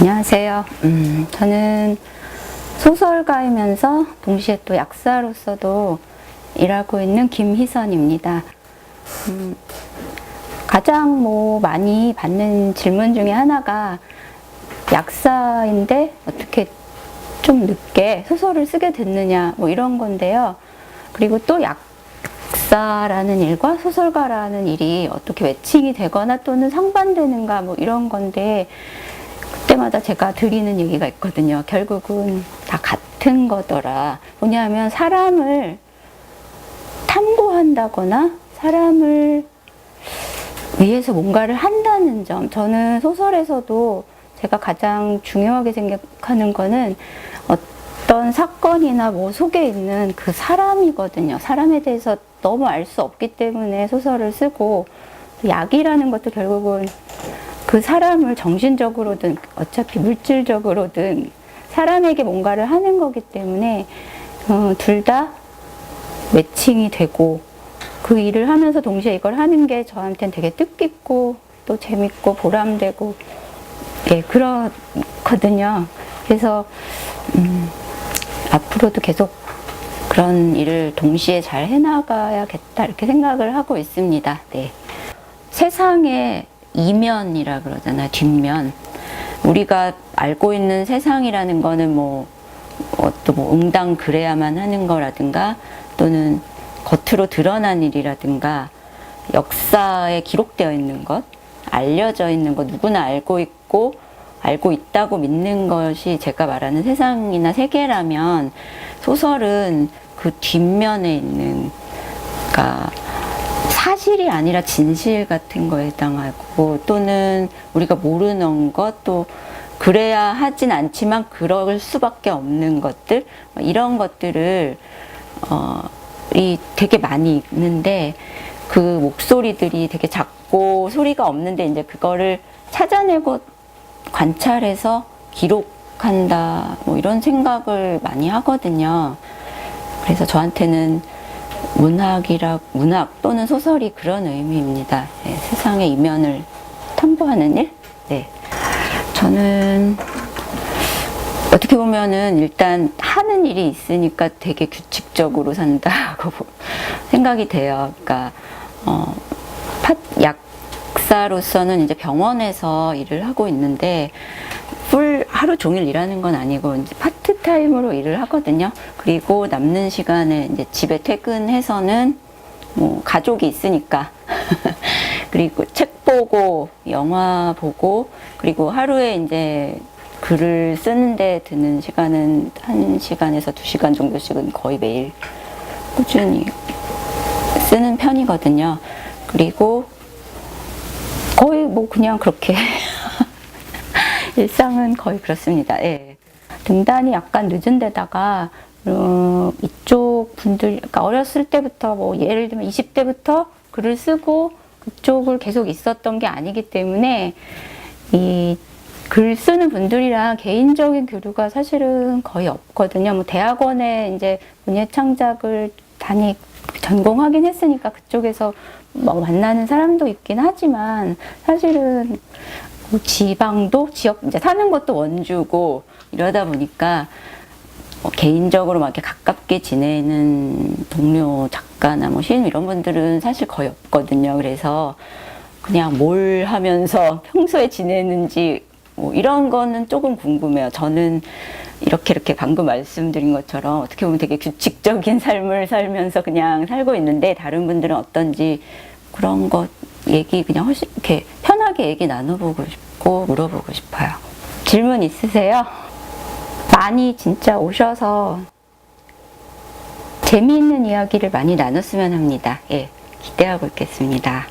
안녕하세요. 음, 저는 소설가이면서 동시에 또 약사로서도 일하고 있는 김희선입니다. 음, 가장 뭐 많이 받는 질문 중에 하나가 약사인데 어떻게 좀 늦게 소설을 쓰게 됐느냐 뭐 이런 건데요. 그리고 또 약사라는 일과 소설가라는 일이 어떻게 매칭이 되거나 또는 상반되는가 뭐 이런 건데 그 때마다 제가 드리는 얘기가 있거든요. 결국은 다 같은 거더라. 뭐냐면 사람을 탐구한다거나 사람을 위해서 뭔가를 한다는 점. 저는 소설에서도 제가 가장 중요하게 생각하는 거는 어떤 사건이나 뭐 속에 있는 그 사람이거든요. 사람에 대해서 너무 알 수 없기 때문에 소설을 쓰고 약이라는 것도 결국은 그 사람을 정신적으로든 어차피 물질적으로든 사람에게 뭔가를 하는 거기 때문에 어, 둘다 매칭이 되고 그 일을 하면서 동시에 이걸 하는 게 저한테는 되게 뜻깊고 또 재밌고 보람되고 예 그렇거든요. 그래서 음, 앞으로도 계속 그런 일을 동시에 잘 해나가야겠다 이렇게 생각을 하고 있습니다. 네. 세상의 이면이라 그러잖아요. 뒷면. 우리가 알고 있는 세상이라는 거는 뭐, 어, 또뭐 응당 그래야만 하는 거라든가 또는 겉으로 드러난 일이라든가 역사에 기록되어 있는 것, 알려져 있는 것, 누구나 알고 있고 알고 있다고 믿는 것이 제가 말하는 세상이나 세계라면 소설은 그 뒷면에 있는, 그러니까 사실이 아니라 진실 같은 거에 해당하고 또는 우리가 모르는 것 또 그래야 하진 않지만 그럴 수밖에 없는 것들 이런 것들을 어, 이 되게 많이 있는데 그 목소리들이 되게 작고 소리가 없는데 이제 그거를 찾아내고 관찰해서 기록한다 뭐 이런 생각을 많이 하거든요. 그래서 저한테는 문학이라 문학 또는 소설이 그런 의미입니다. 네, 세상의 이면을 탐구하는 일. 네. 저는 어떻게 보면은 일단 하는 일이 있으니까 되게 규칙적으로 산다고 생각이 돼요. 그러니까 어, 파, 약사로서는 이제 병원에서 일을 하고 있는데 풀 하루 종일 일하는 건 아니고 이제 파트타임으로 일을 하거든요. 그리고 남는 시간에 이제 집에 퇴근해서는 뭐 가족이 있으니까 그리고 책 보고 영화 보고 그리고 하루에 이제 글을 쓰는데 드는 시간은 한 시간에서 두 시간 정도씩은 거의 매일 꾸준히 쓰는 편이거든요. 그리고 거의 뭐 그냥 그렇게 일상은 거의 그렇습니다. 예. 등단이 약간 늦은 데다가 어, 이쪽 분들 그러니까 어렸을 때부터 뭐 예를 들면 20대부터 글을 쓰고 그쪽을 계속 있었던 게 아니기 때문에 이 글 쓰는 분들이랑 개인적인 교류가 사실은 거의 없거든요. 뭐 대학원에 이제 문예 창작을 다니 전공하긴 했으니까 그쪽에서 뭐 만나는 사람도 있긴 하지만 사실은 뭐 지방도 지역 이제 사는 것도 원주고 이러다 보니까 뭐 개인적으로 막 이렇게 가깝게 지내는 동료 작가나 뭐 시인 이런 분들은 사실 거의 없거든요. 그래서 그냥 뭘 하면서 평소에 지내는지 뭐 이런 거는 조금 궁금해요. 저는 이렇게 이렇게 방금 말씀드린 것처럼 어떻게 보면 되게 규칙적인 삶을 살면서 그냥 살고 있는데 다른 분들은 어떤지 그런 것 얘기 그냥 훨씬 이렇게 편하게 얘기 나눠보고 싶고 물어보고 싶어요. 질문 있으세요? 많이 진짜 오셔서 재미있는 이야기를 많이 나눴으면 합니다. 예, 기대하고 있겠습니다.